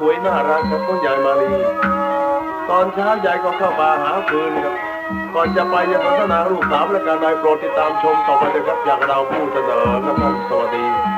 วสวยน่ารักครับก็ยายมาลีตอนเช้ายายก็เข้ามาหาฟืนครับก่อนจะไปยังพัฒนารูปสามและการนายโปรดติดตามชมต่อไปเลยครับจากเราผู้เสนอครับท่านสวัสดี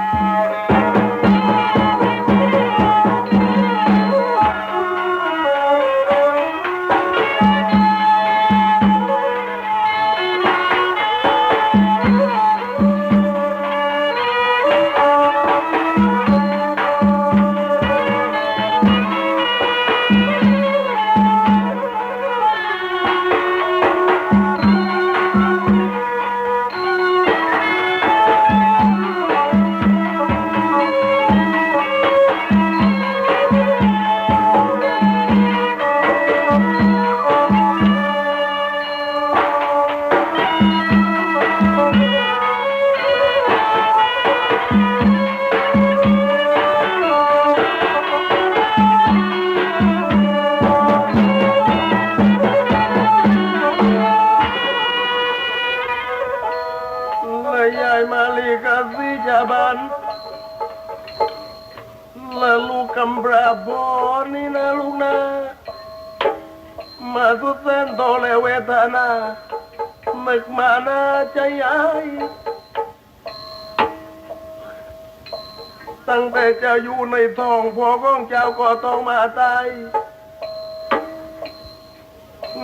ตั้งแต่เจ้าอยู่ในท้องพ่อของเจ้าก็ต้องมาตาย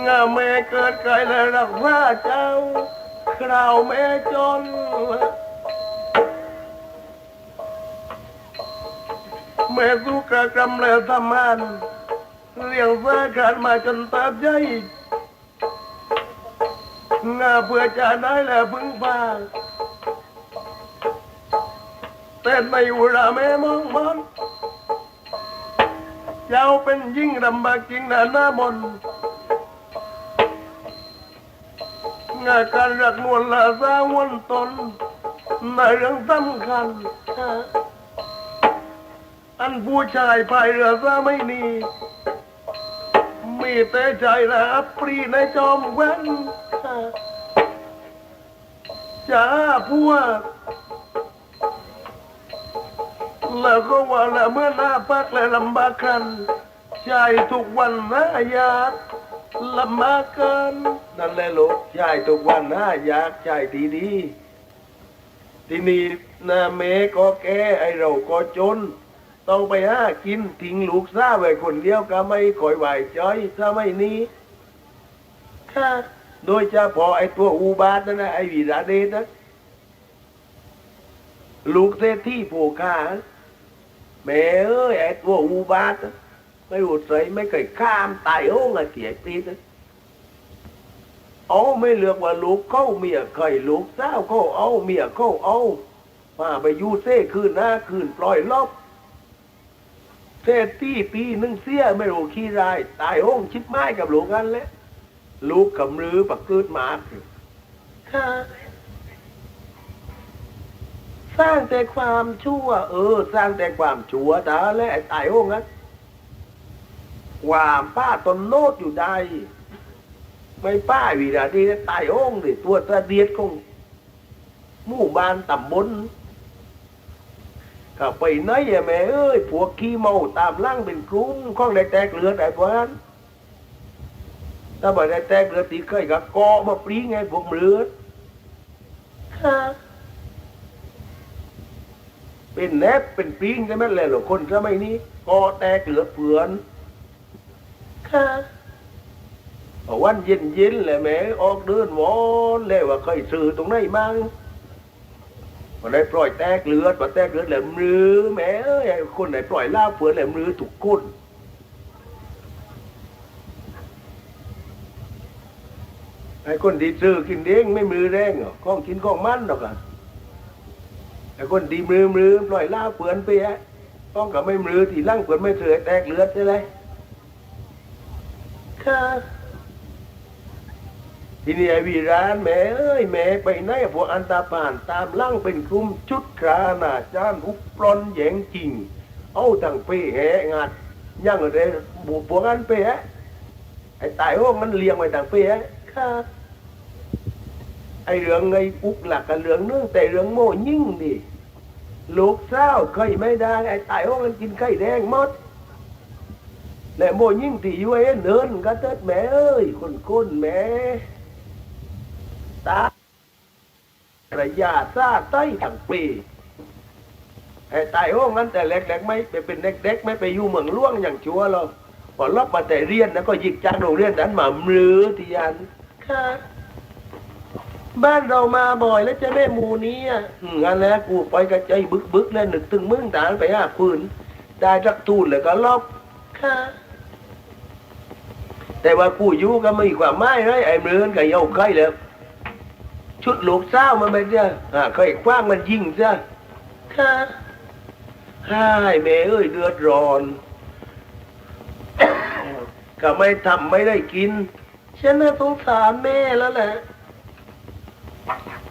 งาแม่เกิดไกลและรักษาเจ้า คราวแม่จนแม่สู้กระกำและทำงานเลี้ยงสาขาดมาจนตาใหญ่งาเพื่อจะได้และพึ่งพา แต่ในเวลาแม่มองมันเจ้าเป็นยิ่งลำบากจริงนะหน้ามนงานการรักนวลลาสาวันตนในเรื่องสำคัญ อันผู้ชายพายเรือซาไม่มีมีแต่ใจละปรีในจอมแว้นจ้าพวก แล้วก็ว่าละเมื่อหน้าพักและลำบากกันใจทุกวันนะอยากลำบากเกินนั่นแหละลูกใช่ทุกวันนะอยากใช่ดีดีที่นี่นาเมก็แก่ไอเราก็จน ต้องไปหากินทิ้งลูกซ่าไว้คนเดียวก็ไม่คอยไหวจอยถ้าไม่นี้ค่ะโดยเฉพาะไอตัวอูบาทนั่นนะไอวีราเดชนะลูกเศรษฐีโผกา แม่เอ้ยไอตัวอูบาทไม่รู้ใสไม่เคยข้ามตายโอ้งอะเสียปีนเอาไม่เลือกว่าลูกเข้าเมียเคยลูกสาวเข้าเอาเมียเข้าเอามาไปยูเซ่คืนหน้าคืนปล่อยลบเซ่ที่ปีนึงเสียไม่รู้ขี้ราย ตายโอ้งชิดไม้กับลูกกันแล้วลูกกำรือปักเกิดหมาค่ะ สร้างแต่ความชั่ว เออ สร้างแต่ความชั่วแต่และตายโอ้งนั้นความป้าตนโนดอยู่ได้ ไม่ป้าวีราดีตายโอ่งดิตัวตะเดียดของหมู่บ้านตำบลก็ไปไหนอะแม่เอ้ยพวกขี้เมาตามล่างเป็นกลุ่มข้องได้แตกเลือดไอ้พวกนั้นถ้าบ่ได้แตกเลือดตีเคยกับกอมาปรีไงพวกเลือดค่ะ เป็นแนบเป็นปรีงใช่ไหมแหละหรอคนสมัยนี้กอแตกเลือเปือนค่ะวันเย็นเย็นๆแหละแม่ออกเดินวอนเลยว่าเคยซื้อตรงไหนมั่งมาได้ปล่อยแตกเลือดมาแตกเลือดแหลมมือแม่คนไหนปล่อยล่าเฟือนแหลมมือถูกคนไอ้คนดีซื้อกินเด้งไม่มือแรงหรอกข้องกินข้องมันหรอกอะ ไอ้คนดีมือมือปล่อยล่าเฟือนไปฮะต้องกับไม่มือที่ล่างเฟือนไม่เสือแตกเลือดใช่ไหมค่ะทีนี้ไอ้วีรานแม่เอ้ยแม่ไปไหนพวกอันตาผ่านตามล่างเป็นกลุ่มชุดคราหนาจานอุปปลอนแยงจริง เอาทั้งเป้แหงัดยังอะไรบุพวกอันเป้แหไอ้ตายโอ้มันเลี้ยงไว้ต่างเป้แหครับไอ้เรื่องไงปุ๊กหลักกับเรื่องเนื่องแต่เรื่องโม่ยิ่งดิ ลูกเศร้าเคยไม่ได้ไอ้ตายโอ้มันกินไข่แดงหมดและโมยิ่งที่อยู่เอ็นเนินก็เติดแม่เอ้ยคนก้นแม่ตาระยะซาใต้ทั้งปีไอ้ตายห้องนั้นแต่เล็กๆไม่ไปเป็นเด็กๆไม่ไปอยู่เมืองล่วงอย่างชัวร์หรอกพอรับมาแต่เรียนแล้วก็หยิกจากโรงเรียนนั้นมามือที่ยันค่ะ บ้านเรามาบ่อยแล้วจะแม่หมูนี้อะอืมงั้นแล้วกูไปกระใจบึกๆแล้วนึกถึงมึงตานไปห้าปืนได้จักตูนเลยก็ลบค่ะ แต่ว่ากูอยู่ก็ไม่กว่าไม้เลยไอ้เมือนกับเยาไข่เลยชุดลูกเศร้ามันไม่เจ้าอ่าเคยคว้างมันยิงซะค่ะฮ่ายแม่เอ้ยเดือดร้อนก็ไม่ทำไม่ได้กิน ฉันน่าสงสารแม่แล้วแหละ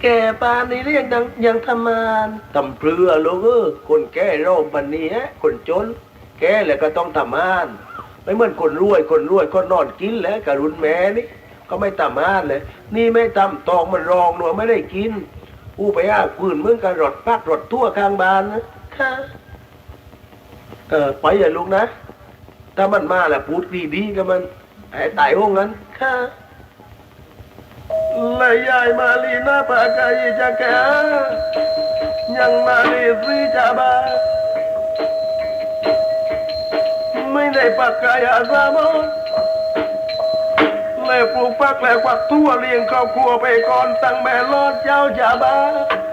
แก่ปานนี้เรียกยังยังทำงานทำเปลือลูกเออคนแก่โรคปันนี้ฮะคนจน แก่แล้วก็ต้องทำงาน ไม่เหมือนคนรวยคนรวยก็นอนกินแหล้วกับรุนแม่นี่ก็ไม่ทำงานเลย นี่ไม่ทำตองมันรองหนูไม่ได้กินผู้ไปอ้าปืนมึงกันรถพักรถทั่วข้างบ้านนะค่ะเออไปอย่าลุกนะ ถ้ามันมาแหละพูดดีๆกับมันไอ้ตายห้องนั้นค่ะ เลยยายมาลีนาปากายจะแกยังมาลีซีจะบาไม่ได้ปากกายอาสามอนเลยปลูกปักแหลกวักทั่วเลี้ยงครอบครัวไปก่อนตั้งแม่รอดเจ้าจะบ้าเรา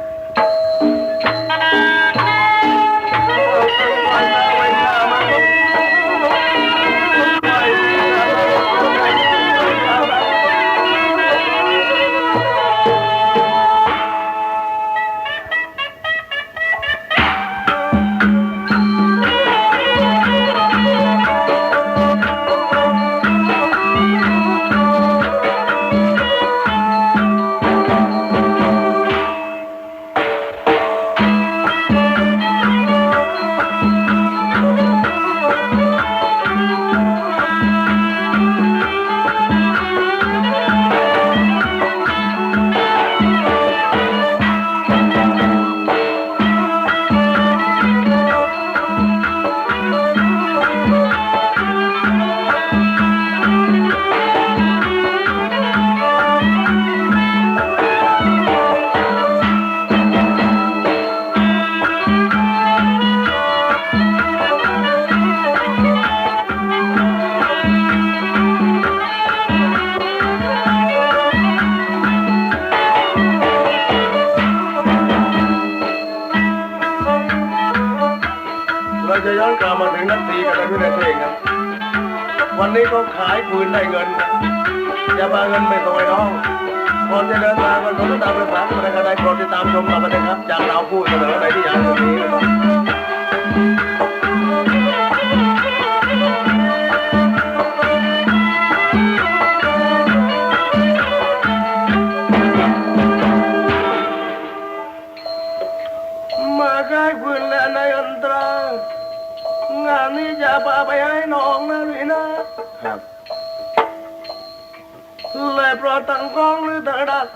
เลยเพราะตั้งกองหรือตั้งรัก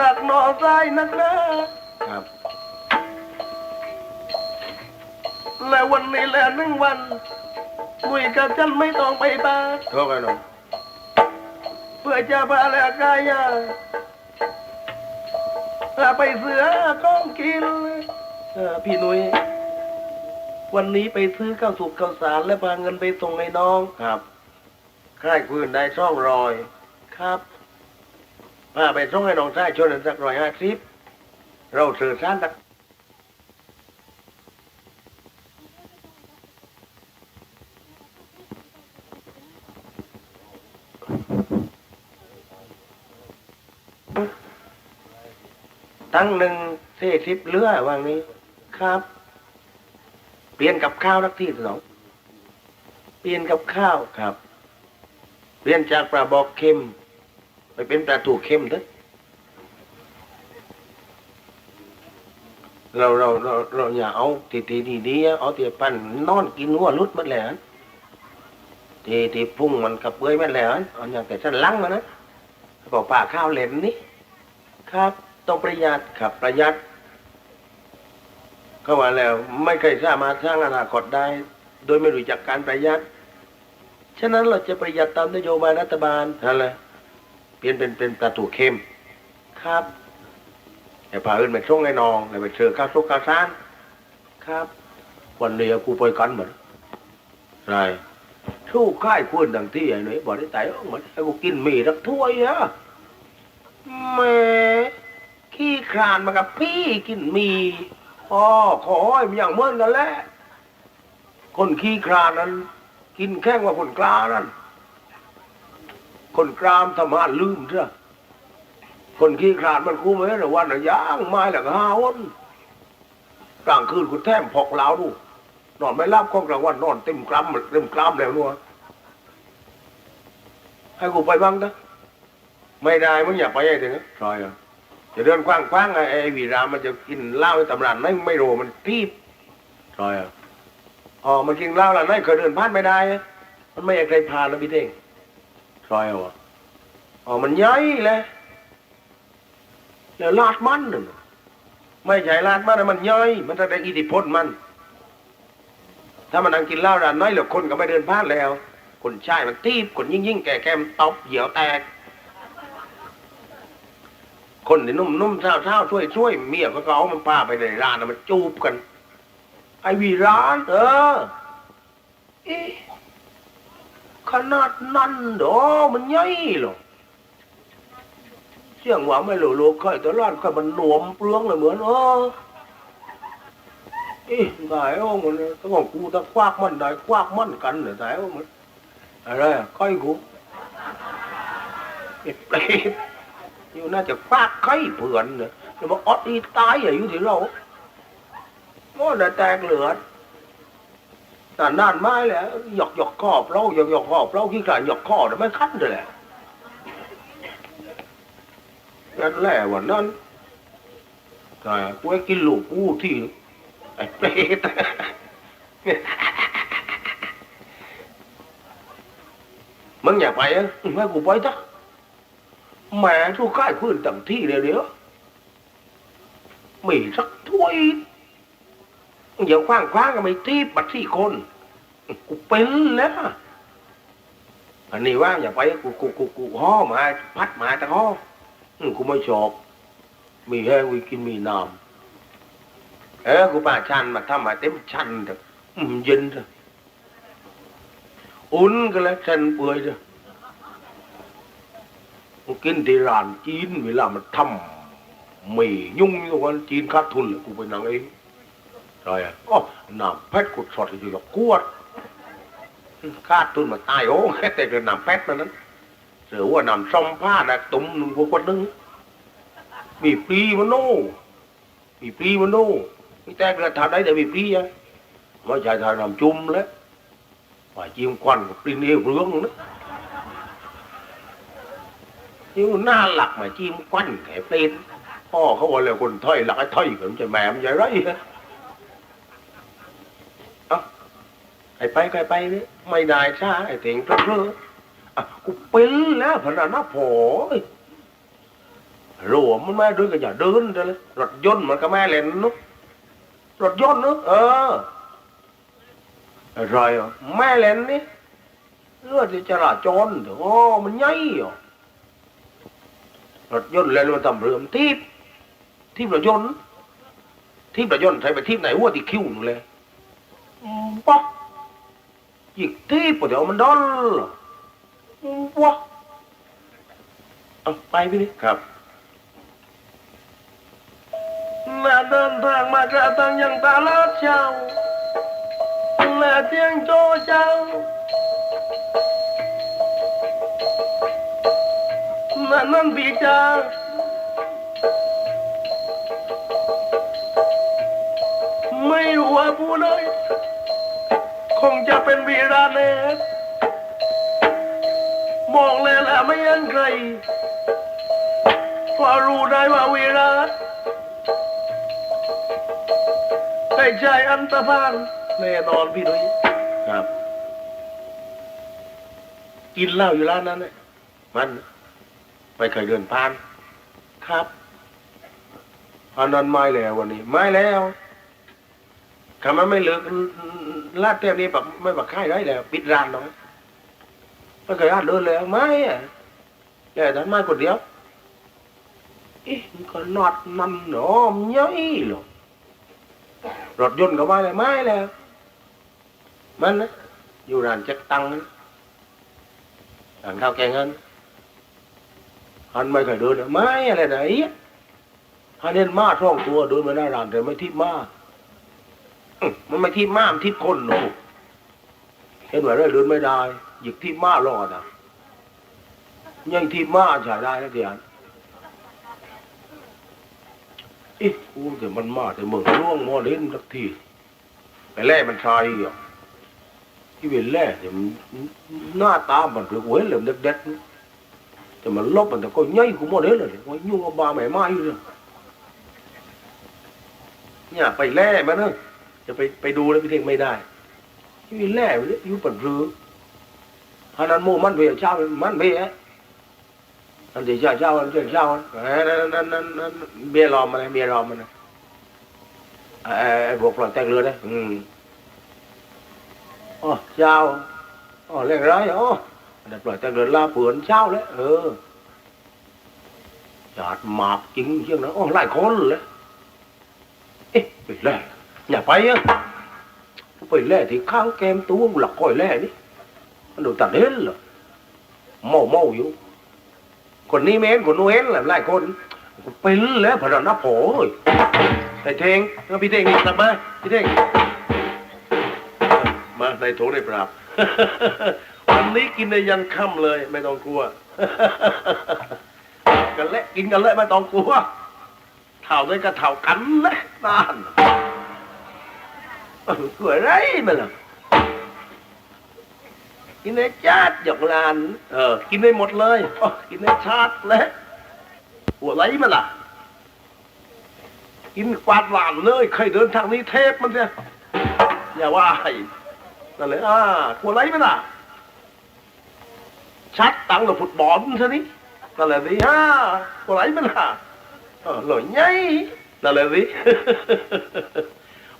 รักน้องใจนักนะครับ และวันนี้แหละหนึ่งวันมุยกับฉันไม่ต้องไปบ้านโทษกันหน่อยเพื่อจะพาแล้วกายาพาไปเสือก้องกินเออพี่หนุยวันนี้ไปซื้อข้าวสุกข้าวสารและพาเงินไปส่งให้น้องครับค่ายปืนได้ช่องรอย ครับพาไปส่งให้น้องชายชวนสักร้อยห้าสิบเราสื่อสารตักตั้งหนึ่งเศษสิบเรือวางนี้ ครับ เปลี่ยนกับข้าวนักที่สองเปลี่ยนกับข้าวครับ เปลี่ยนจากปลาบอกเค็ม ไปเป็นปลาถูเข้มเถอะเราเราเราเราอย่าเอาทีทีดีดีเอาทีปั้นนอนกินหัวรุดหมันแหละทีทีพุ่งมันกระเปื่อยหมันแหละเอาอย่างแต่ฉันลังมานะบอกป่าข้าวเหลนนี่ครับต้องประหยัดครับประหยัดเขาว่าแล้ว ไม่เคยสามารถสร้างอนาคตได้ โดยไม่รู้จักการประหยัดฉะนั้นเราจะประหยัดตามนโยบายรัฐบาลนั่นแหละ เปลี่ยนเป็นเป็นปลาถูเข้มครับแต่พาอื่นไปช่วงไอ้นองแล้วไปเชิญข้าวซุกข้าวซานครับ วันนี้กูไปกันหมดใช่ทู่ค่ายควรดังที่ไอ้หนุ่ยบอกได้แต่เอาหมดให้กูกินหมี่รักถ้วยอะแหม่ขี้คลานมากับพี่กินหมี่อ๋อขอให้มันอย่างเหมื่อนกันแหละคนขี้คลานนั้น กินแข้งกว่าคนกลานั่น คนกรามทำหานลืมเถอะคนขี้คลานมันคู่ไหมหรือวันน่ะย่างไม้หลังห้าวันกลางคืนคุณแท้มพอกเหลาดูนอนไม่รับข้องกลางวันนอนเต็มกรามเต็มกรามแล้วนัวให้กูไปบ้างนะไม่ได้มึงอย่าไปไอ้ถึงนะซอยอะจะเดินกว้างๆไอ้ไอ้วีรามมันจะกินเหล้าไอ้ตำรานไม่ไม่รู้มันทีบซอยอะอ๋อมันกินเหล้าแล้วนั่นเคยเดินผ่านไม่ได้อะมันไม่อยากใครผ่านแล้วพี่เท่ง ซอยเอาอะอ๋อ มันใหญ่เลยแล้วลาดมันน่ะไม่ใช่ลาดมันนะมันใหญ่มันแสดงอิทธิพลมัน ถ้ามันนั่งกินเหล้าร้านน้อยแล้วคนก็ไม่เดินผ่านแล้ว คนชายมันตีบคนยิ่งยิ่งๆแก่แกมตบเหี่ยวแตก คนที่นุ่มนุ่มเท่าเท่าช่วยช่วยเมียเขาก็เอามันพาไปในร้านนะมันจูบกัน ไอวีร้านเออะ ขนาดนั้นดอมันใหญ่หรอเสียงหวาไม่หลูลูกค่อยแตลาดค่อยมันหนวมเปลืองเลยเหมือนเออเอ๊ะตายโอ้มันต้องของกูถ้าควักมันได้ควักมันกันเหรอตายโอ้มันอะไรอะค่อยกูเอ๊ะเปรตอยู่น่าจะควักไข่เผื่อนเนอะจะมาอดอีตายอยู่ที่เราโอ้ได้แตกเหลือด แต่นานไม้แหละหยอกหยอกขอบเราหยอกหยอกขอบเราขี้ขลาดหยอกคอแต่ไม่คัดเลยแหละนั่นแหละวันนั้นแต่กูให้กินลูกกูที่ไอ้เปรตมึงอยากไปอะให้กูไปจ้ะแม่ทุกข์ใกล้พื้นต่างที่เดี๋ยวเดี๋ยวมีสักถ้วย อย่าคว้างคว้างกันไปที่บัดที่คน กูเป็นแล้วอันนี้ว่างอย่าไปกูกูกูกูห่อมา พัดมาแต่ห่อกูไม่ชอบมีแห้งกูกินมีน้ำเออกูป่าชันมาทำมาเต็มชันเถอะเย็นเถอะอุ่นก็แล้วชันเปื่อยเถอะกูกินที่ร้านจีนเวลามันทำมียุ่งอยู่วันจีนขาดทุนเลยกูไปนั่งเอง rồi à ô nằm pet cột sọt thì gặp cuột khát tuôn mà tai ố hết tay rồi nằm pet mà nó rồi qua nằm xong pha đã tụng vô quần đứng bị phi mà nô bị phi mà nô cái tay là thằng đấy để bị phi á mà chạy thằng nằm chung đấy phải chim quằn một pin yêu rướng nữa nhưng na lạc mà chim quanh cái tên Ồ, không gọi là quần thầy là cái thầy cũng chạy mẹ em vậy đấy ไอ้ไปก็ไอ้ไปนี่ไม่ได้ช้าไอ้เถิงเพลอๆอะกูเป็นแล้วพนันนะพอหลวมมันม่ด้วยก็อย่าเดินเลยรถยนต์มันก็ไม่เล่นนุกรถยนต์นึกเอออะไรอะแม่เล่นนี่เลือดที่จราจรเถอะมันใหญ่อะรถยนต์เล่นมันทำเรือมทีบทีบรถยนต์ทีบรถยนต์ใครไปทีบไหนวัวที่คิ้วนู่นเลยอื มป๊อก Việc thế của điều mình đó là Quá Ờ, bay đi đi ครับและเดินทางมากระตังยังตาลาดเช้าและเตียงโจเจ้านั่นนั่นพี่จ้าไม่รู้ว่าผู้เลย คงจะเป็นวีราเนสมองเลยแหละไม่ยันใครพอรู้ได้ว่าวิรัตได้ใจอันตรพานแน่นอนพี่นุ้ยครับ กินเหล้าอยู่ร้านนั้นเนี่ยมันไม่เคยเดินผ่าน ครับอันนั้นไม่แล้ววันนี้ ไม่แล้ว คำว่าไม่เลิกลาดเต้มนี้แบบไม่บักค่ายได้แล้ว ปิดร้านเนาะไม่เคยอ่านเดินแล้วไม่อะแต่ท่านมาคนเดียวเอ๊ะก็นอดนั่นเนาะมันเยอะอีหรอกรถยนต์ก็ไม่เลยไม่แล้ว มันนะอยู่ร้านจักตังนะร้านข้าวแกงเงินอันไม่เคยเดินไม่อะไรไหนอันเน้นมาท่องตัวเดินมาหน้าร้านแต่ไม่ทิพมาอื้อ มันไม่ทิพมามันทิพคนหนูเห็นว่าเรื่อยเดินไม่ได้หยิกทิพมารอดอะยังทิพมาใช้ได้นะเดียนอ๊ะกูแต่มันมาแต่เมืองร่วงมอเล่นสักทีไปแล่มันชายอะที่เป็นแล่แต่มันหน้าตามันคือเว้ยเหลี่ยมเด็กๆแต่มันลบมันแต่ก็ย่อยกูมอเล่นเลยว่ายุ่งกับบาแม่ไม้อยู่เลยเนี่ยไปแล่มันเนอะ จะไปไปดูแล้วพี่เท่งไม่ได้ที่งแล่มันอยู่ปันรืออันนั้นโมมันเบียเช้ามันเบียอันเดียวเช้าเช้าอันเดียเช้าอันนั้นนั้นนั้นนั้นเบียรอมมันนะเบียรอมมันนะไอ้พวกปล่อยแตกเรือนะอืมอ๋อเช้าอ๋อเล่นไรอ๋อเดี๋ยวปล่อยแต่เดินลาเปือนเช้าแล้วเออจาดหมากจริงเชียงนะอ๋อหลายคนเลยเอ๊ะไปแล่ อย่าไปอะไปแล่ที่ข้างแกมตัวหลักคอยแล่นี่มันดูตัดเห็นเหรอเมาเมาอยู่ คนนี้ไม่เห็นคนนู้นเห็นแหละหลายคนเป็นแล้วพนันนับโผยไอ้เทงแล้วพี่เทงนี่กลับมาพี่เทงมาในโถในปราบวันนี้กินในยันค่ำเลย ไม่ต้องกลัวกันเละกินกันเลยไม่ต้องกลัวเท่าด้ก็เท่ากันเลยนาน เออสวยไรมันล่ะกินในชาติหยกลานเออ กินได้หมดเลยกินในชาติเลยหัวไรมันล่ะ กินกวาดหลานเลยใครเดินทางนี้เทพมันเนี่ยอย่าว่าให้นั่นเลยอ่ากลัวไรมันอะ ชัดตังกับฟุตบอลซะนี่นั่นแหละสิอ่ากลัวไรมันอะเออหล่อยไงนั่นแหละสิ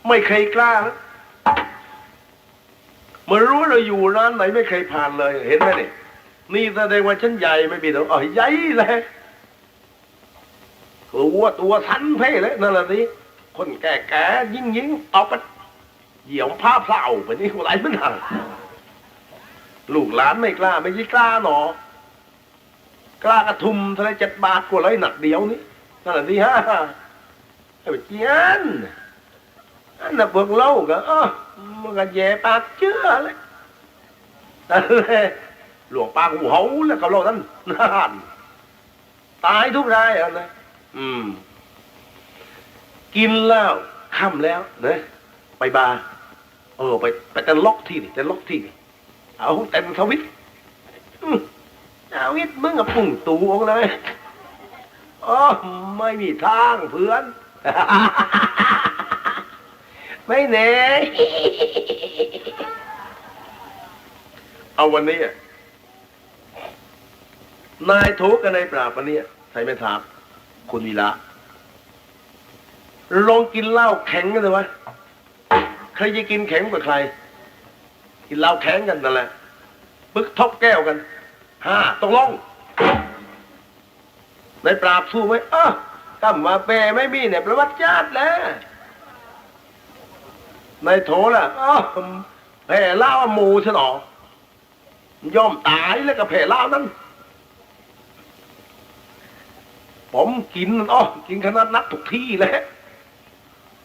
ไม่เคยกล้านะมารู้เราอยู่ร้านไหนไม่เคยผ่านเลย เห็นไหมเนี่ยนี่แสดงว่าฉันใหญ่ไม่มีตัวอ๋อใหญ่เลยตัวตัวสันเพ่เลยนั่นแหละสิคนแก่ๆยิ่งยิ่งๆเอาไปเหยี่ยวผ้าเผาไปนี่อะไรมันห่างลูกหลานไม่กล้า ไม่ใช่กล้าหนอกล้ากระทุมทะเลเจ็ดบาทกว่าร้อยหนักเดียวนี่นั่นแหละที่ห้าไอ้เจียน อันน่ะเบิกเล่าก็ออมันก็แย่ปากเชื่อเลยนั่นแหละหลวงปากหูเฮาแล้วกับเราท่านนั่นตายทุกรายอะนะอืม กินแล้วค่ำแล้วนะไปบาร์เออ ไปไปแต่ล็อกที่นี่แต่ล็อกที่นี่เอาแต่ทวิตอืมทวิตมึงกับปุ่งตูออกเลยอ๋อไม่มีทางเพื่อน ไม่แน่ เอาวันนี้อะนายโทกับนายปราบวันนี้ใครไม่ถามคุณวีระลองกินเหล้าแข็งกันเลยวะใครจะกินแข็งกว่าใคร กินเหล้าแข็งกันนั่นแหละปึ๊กทบแก้วกันห้าตกลงในปราบสู้ไหมเออกำมาเปไม่มีเนี่ยประวัติญาติแล้ว ในโถล่ะแผ่เล่าหมูฉนอย่อมตายแล้วก็แผ่เล่านั้น ผมกินอ๋อกินขนาดนักทุกที่เลย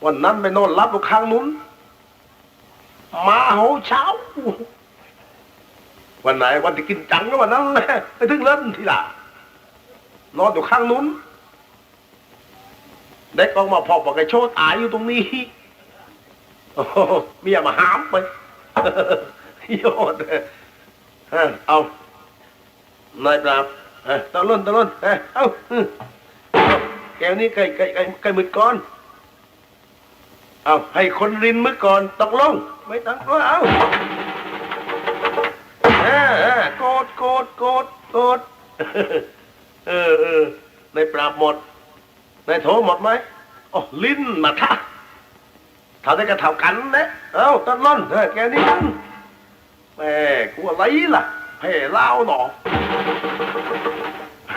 วันนั้นไปนอนรับอยู่ข้างนู้นมาโหเช้า วันไหนวันที่กินจังก็วันนั้นแหละไปถึงเล่นทีละนอนอยู่ข้างนู้นเด็กออกมาพอบอกไอ้โชว์ตายอยู่ตรงนี้ เมียมาหามไปโยนเออเอานายปราบตะลุ่นตะลุ่นเอาแกวนี้ใกล้ใกล้ใกล้ใกล้มืดก่อน เอาให้คนรินมือก่อนตกลง ไม่ต้องก็เอาอ่าโกดโกดโกดโกดเออเออในปราบหมดในโถหมดไหมอ๋อลิ้นมาท่า ถ้าได้กระเท่ากันนะเอาตัดล่อนเออแกนี่มันแม่กูอะไรล่ะเพ่เล่าหนอ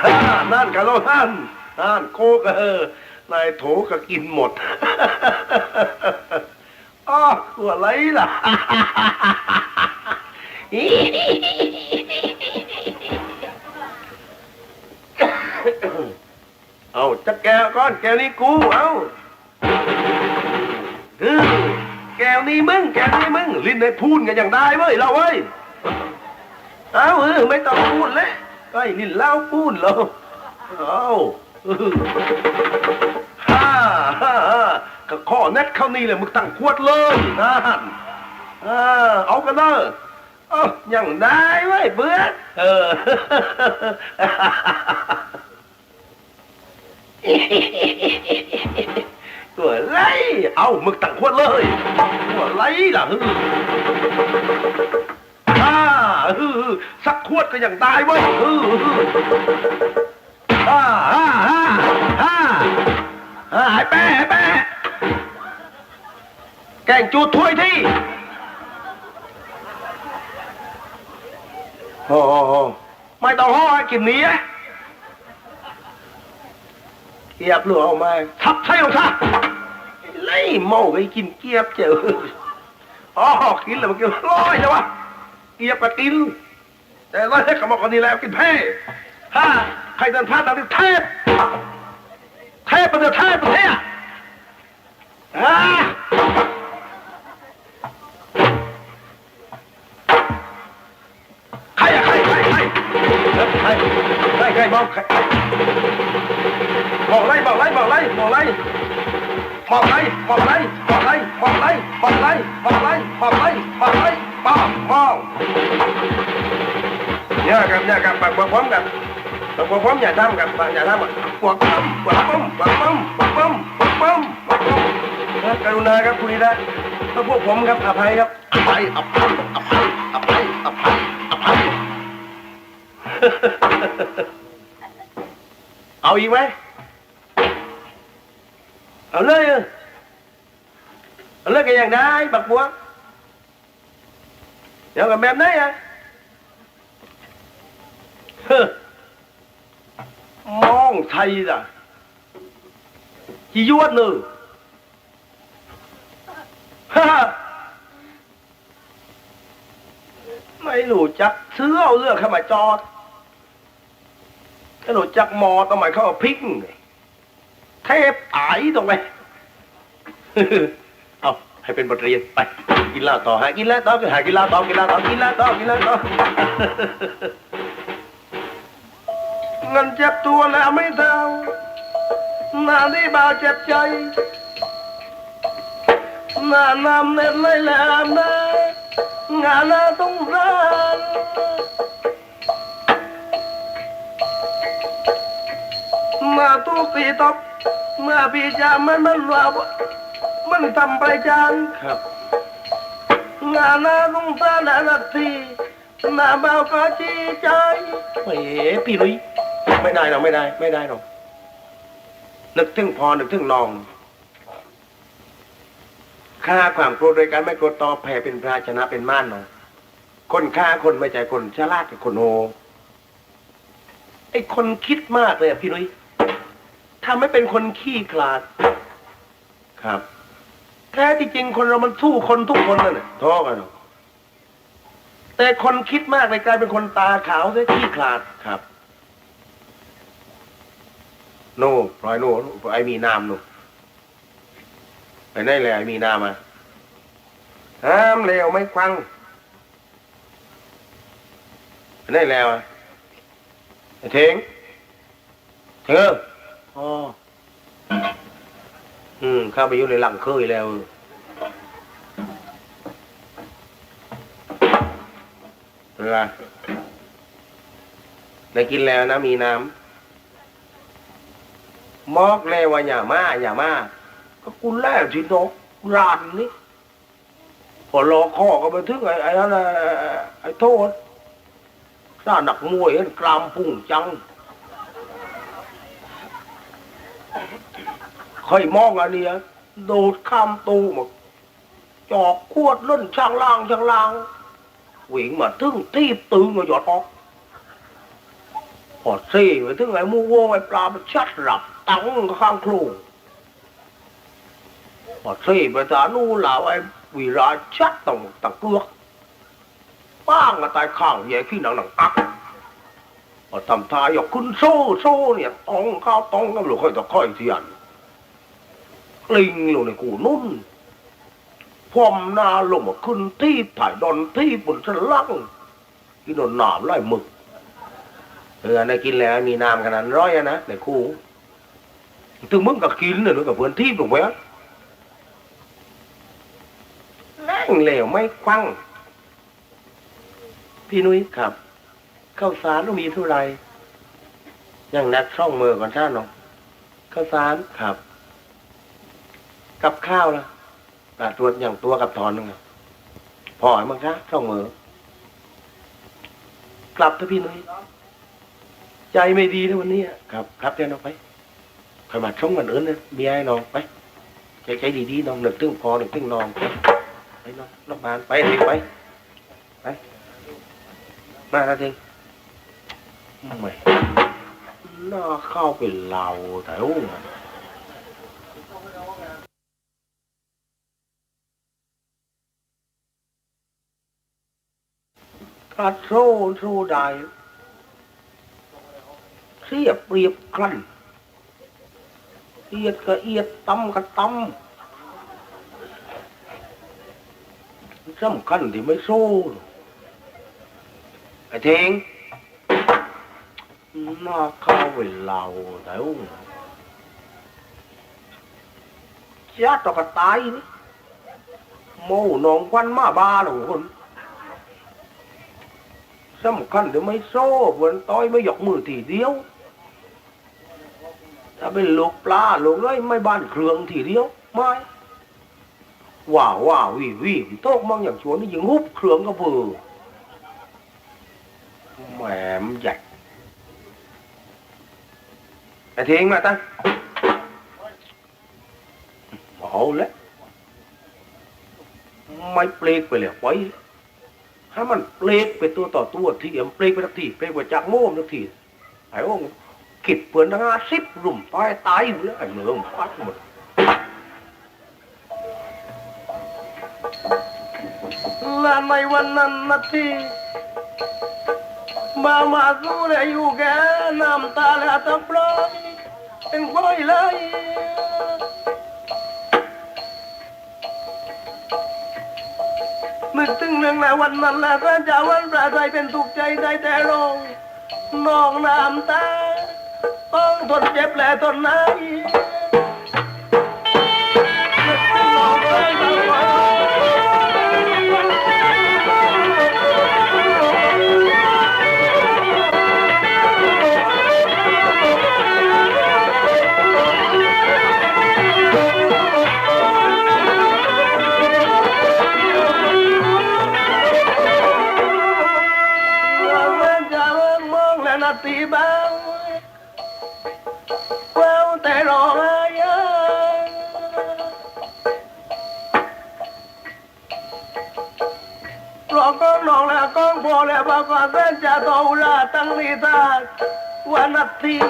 ฮ่านั่นกันแล้วนั่นนั่นโคกเออนายโถก็กินหมดอ้อกูอะไรล่ะเอาจักแกก้อนแกนี้กู เอา เออแก้วนี้มึง แก้วนี้มึง ลิ้นในพูนกันอย่างได้เว้ยเราเว้ยเอาเออไม่ต้องพูดเลยไอ้ลิ้นเล่าพูดเราเอาเออฮ่าฮ่าฮ่าก็ข้อเน็ตเข้านี่เลยมึงตั้งขวดเลยนั่นอ่าเอากันเนอะเอาอย่างได้เว้ยเบื่อเออ ตัวไรเอามึงตั้งขวดเลยตัวไรล่ะฮึอ่าฮึสักขวดก็ยังได้เว้ยฮึอ่าอ่าอ่าอ่าอ่าหายแป้หายแป้แกงจูดถ้วยที่โอ้ไม่ต้องห่อให้กินนี้นะ เกียบหลวงเอามาทับใช่หรอซะไล่เมาไปกินเกียบเจออ๋อกินแล้วมันกินร้อยใช่ปะเกียบก็กิน แต่ร้อยก็บอกกันนี่แล้วกินแพ้ฮ่าใครเดินพลาดตามที่เทพเทพเป็นเทพเป็นเทพอ่าใครอะใครใครใครใครใครใครบอกใคร บอกไล่บอกไล่บอกไล่บอกไล่บอกไล่บอกไล่บอกไล่บอกไล่บอกบอกเนี่ยกับเนี่ยกับปากพร้อมกันปากพร้อมอย่าทำกันอย่าทำปวดปั๊มปวดปั๊มปวดปั๊มปวดปั๊มปวดปั๊มปวดปั๊มนะกรุณาครับคุยได้ถ้าพวกผมครับอภัยครับอภัยอภัยอภัยอภัยอภัยอภัยเอาอีกไหม เอาเลยเอาเลยก็ยังได้บักบัวเดี๋ยวกับแบบไหนอะเฮ้อมองไทยล่ะจียวดเลยฮ่าไม่รู้จักซื้อเอาเรื่อเข้ามาจอดไม่รู้จักมอต้องหมายเข้ามาพริกไงเทพายตรงไปเอาให้เป็นบทเรียนไปกินเหล้าต่อหากินเหล้าต่อหากินเหล้าต่อกินเหล้าต่อกินเหล้าต่อกินเหล้าต่อเงินเจ็บตัวแล้วไม่เท่าหน้าที่บาดเจ็บใจหน้านำเน็ตเลยแหลมนะงานน่าต้องรานมาตุกปีตบ เมื่อพี่จามันมันว่ามันทำไปจานครับ งานน่าต้องสารนาทีหน้าเบาก็จีใจเฮ้ยพี่ลุยไม่ได้หรอกไม่ได้ ไม่ได้หรอกนึกถึงพอนึกถึงลองฆ่าความโกรธโดยการไม่โกรธตอบแผ่เป็นพระชนะเป็นม่านเนาะคนฆ่าคนไม่ใจคนฉลาดกับคนโหไอ้คนคิดมากเลยอะพี่ลุย ทำให้เป็นคนขี้ขลาด ครับ แท้ที่จริงคนเรามันสู้คนทุกคนนั่นแหละท้อกันเนอะแต่คนคิดมากเลยกลายเป็นคนตาขาวเสียขี้ขลาด ครับ โน่ปล่อยโน่ไอ้มีนามโน่ไอ้นั่นแหละไอ้มีนามอะห้ามเลวไม่ฟังไอ้นั่นแล้วอะไอ้เทงเธอ อ๋อ อืมเข้าไปอยู่ในหลังเคยแล้วเรือได้กินแล้วนะมีน้ำมอกเลยว่าอย่ามาอย่ามาก็กูแล้วที่นกรันนี่พอรอข้อก็ไปถึงไอ้ไอ้นั่นไอ้โทษถ้าหนักมวยกรามพุ่งจัง ค่อยมองอันเนี้ยโดดข้ามตู้หมดจอกขวดเล่นช่างล่างช่างล่างวิ่งมาถึงตีบตึงมาหยอดออกพอซี่ไปถึงไอ้มูโวไอ้ปลามันชัดหลับตั้งข้างโครงพอซี่ไปตานู่นแล้วไอ้วีราชัดต่างต่างเกลือกป้างมาตายข้างแย่ขี้หนังหนังอักพอทำทายอกขึ้นโซ่โซ่เนี่ยตองข้าวตองก็หลุดค่อยต่อค่อยเทียน กลิงลงในกูนุ่นพรมนาลงมาขึ้นที่ถ่ายดอนที่บนสลังกินนหนามไล่หมึกเออในกินแล้วมีน้ำขนาดร้อยอะนะในคู่ถึงมึงก็กินเลยด้วยกับเพื่อนที่ลงไปอะนั่งเหลวไม่ควังพี่นุ้ยครับข้าวสารต้องมีเท่าไหร่ยังนัดช่องมือก่อนท่านเนาะข้าวสารครับ กับข้าวละกาตัวอย่างตัวกับตอนนึงอะพอไหมมั้งคะช่องมือกลับเถอะพี่นุ้ยใจไม่ดีนะวันนี้อะครับ ครับเดี๋ยวน้องไปคอยมาช่องกันอื่นนะเมียให้น้องไปใจใจดีๆน้องหนึ่งตึ้งพอหนึ่งตึ้งนอนไปนอนนอนบ้านไปทีไปไปมาแล้วทีไม่น่าเข้าไปเหล่าแถวมั นถ้าโซ่โซ่ได้เสียเปรียบกลันเอียดก็เอียดตำก็ตำสำคัญที่ไม่สู้ไอ้เทงน่าเข้าไปเหล่าแต่อุ้งชาตกตายนี่โมหนองควันมาบ้าหรอคน สำคัญที่ไม่โซ่เพื่อนต้อยไม่หยกมือทีเดียว ถ้าเป็นลูกปลาลูกเลยไม่บ้านเครื่องทีเดียวไม่ว้าวว้าววิววิโต๊ะมังอย่างชวนนี่ยังฮุบเครื่องก็เบื่อแหมมใหญ่ไอ้เทงมาตั้งเอาล้วไม่เปลกไปเลยไว้ ให้มันเปลกไปตัวต่อตัวทีเอ็มเปลกไปทักทีเปลกไปจากโม่มทักทีไอ้โอ้งกิดเปลือนทั้งห้าสิบรุ่มตายตายอยู่แล้วไอ้เมืองฟัดหมดและในวันนั้นนาทีมามาสู้เลยอยู่แกน้ำตาและตะปลอยเป็นควายเลย นึกถึงเรื่องในวันนั้นและพระเจ้าวันประใจเป็นทุกข์ใจใจแต่ลงน้องน้ำตา ต้องทนเจ็บและทนไหนนึก แ